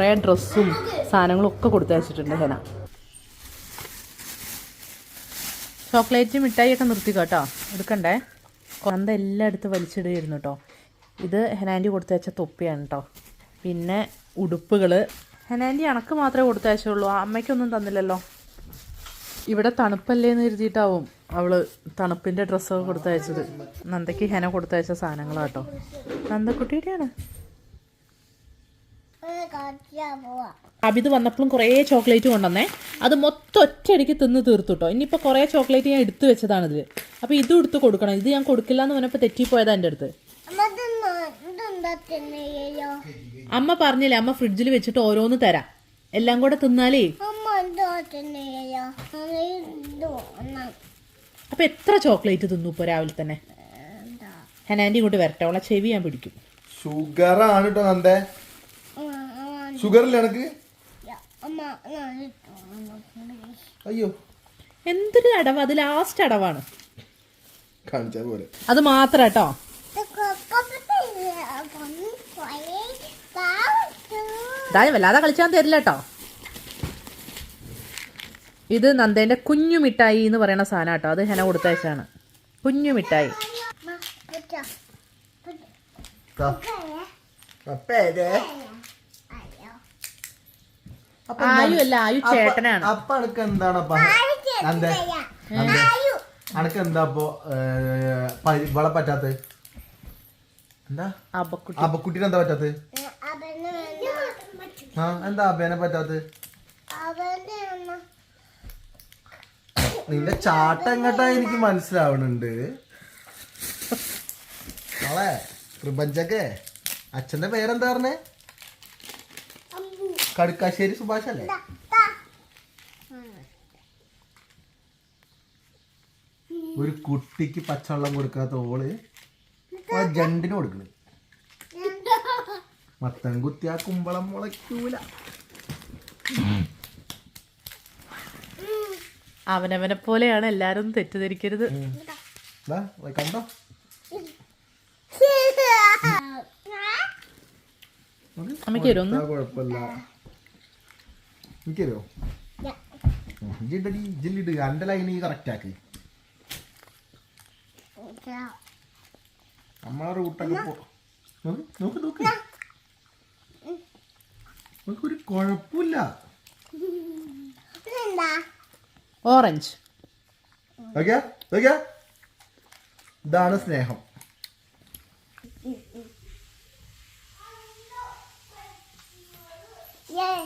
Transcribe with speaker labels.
Speaker 1: കുറേ ഡ്രസ്സും സാധനങ്ങളും ഒക്കെ കൊടുത്തയച്ചിട്ടുണ്ട് ഹെന. ചോക്ലേറ്റ് മിഠായി ഒക്കെ നിർത്തി കേട്ടോ. എടുക്കണ്ടേ? കൊന്ത എല്ലാം എടുത്ത് വലിച്ചിടുകയായിരുന്നു കേട്ടോ. ഇത് ഹെനാന്റി കൊടുത്തയച്ച തൊപ്പിയാണ് കേട്ടോ. പിന്നെ ഉടുപ്പുകൾ ഹെനാൻഡി അണക്ക് മാത്രമേ കൊടുത്തയച്ചുള്ളൂ അമ്മയ്ക്കൊന്നും തന്നില്ലല്ലോ. ഇവിടെ തണുപ്പല്ലേന്ന് കരുതിയിട്ടാവും അവൾ തണുപ്പിന്റെ ഡ്രസ്സൊക്കെ കൊടുത്തയച്ചത് നന്ദയ്ക്ക് ഹെന കൊടുത്തയച്ച സാധനങ്ങളാട്ടോ നന്ദക്കുട്ടിയുടെയാണ്. അബിത് വന്നപ്പോഴും കുറേ ചോക്ലേറ്റ് കൊണ്ടുവന്നേ. അത് മൊത്തം ഒറ്റയടിക്ക് തിന്ന് തീർത്തു കേട്ടോ ഇനിയിപ്പോൾ കുറേ ചോക്ലേറ്റ് ഞാൻ എടുത്തു വെച്ചതാണിത് അപ്പോൾ ഇതും എടുത്ത് കൊടുക്കണം. ഇത് ഞാൻ കൊടുക്കില്ല എന്ന് പറഞ്ഞപ്പോൾ തെറ്റിപ്പോയതാ എന്റെ അടുത്ത്. അമ്മ പറഞ്ഞില്ലേ അമ്മ ഫ്രിഡ്ജിൽ വെച്ചിട്ട് ഓരോന്ന് തരാം. എല്ലാം കൂടെ തിന്നാലേ. അപ്പൊ എത്ര ചോക്ലേറ്റ് തിന്നു ഇപ്പൊ രാവിലെ തന്നെ? ഹനാന്റി ഇങ്ങോട്ട് വരട്ടെ. അവളെ ചെവി ഞാൻ പിടിക്കും.
Speaker 2: ഷുഗർ ആണ് കേട്ടോ നന്ദേ. ഷുഗർ ഇല്ല എനക്ക് അയ്യോ.
Speaker 1: എന്തൊരു അടവ് അത് ലാസ്റ്റ് അടവാണ്.
Speaker 2: കാണിച്ചാ പോലെ
Speaker 1: അത് മാത്രം കേട്ടോ. വല്ലാതെ കളിച്ചാൻ തരില്ല കേട്ടോ. ഇത് നന്ദേന്റെ കുഞ്ഞു മിഠായി എന്ന് പറയുന്ന സാധനം കേട്ടോ. അത് ഹെന കൊടുത്തയച്ചാണ് കുഞ്ഞു മിഠായി. ആയു അല്ല ആയു ചേട്ടനാണ്.
Speaker 2: അപ്പൊ അനക്ക് അനക്ക് എന്താ ഇപ്പൊ ഇവളെ പറ്റാത്ത? എന്താ? എന്താ പറ്റാത്ത? ആ എന്താ അബേനെ പറ്റാത്ത? നിന്റെ ചാട്ടം എങ്ങട്ടാ എനിക്ക് മനസ്സിലാവണുണ്ട്. മോളെ പ്രപഞ്ചക്കെ അച്ഛന്റെ പേരെന്താ പറഞ്ഞേ? കടുക്കാശ്ശേരി സുഭാഷ് അല്ലേ ഒരു കുട്ടിക്ക് പച്ചവെള്ളം കൊടുക്കാത്ത ഓൾ ആ ജണ്ടിന് കൊടുക്കണ്. മത്തൻ ആ കുമ്പളം മുളയ്ക്കൂല.
Speaker 1: അവനവനെ പോലെയാണ് എല്ലാരും തെറ്റിദ്ധരിക്കരുത്.
Speaker 2: ദാ, കണ്ടോ?
Speaker 1: അമ്മയ്ക്ക്
Speaker 2: കുഴപ്പമില്ല. എനിക്ക് തരുമോ ജില്ലടി ജില്ലിട് എന്റെ ലൈൻ കറക്റ്റ് ആക്കി. നമ്മളെ റൂട്ടൊക്കെ പോ നോക്ക് നോക്ക് ഒരു കുഴപ്പമില്ല.
Speaker 1: ഓറഞ്ച്
Speaker 2: ഇതാണ് സ്നേഹം.
Speaker 3: Yeah.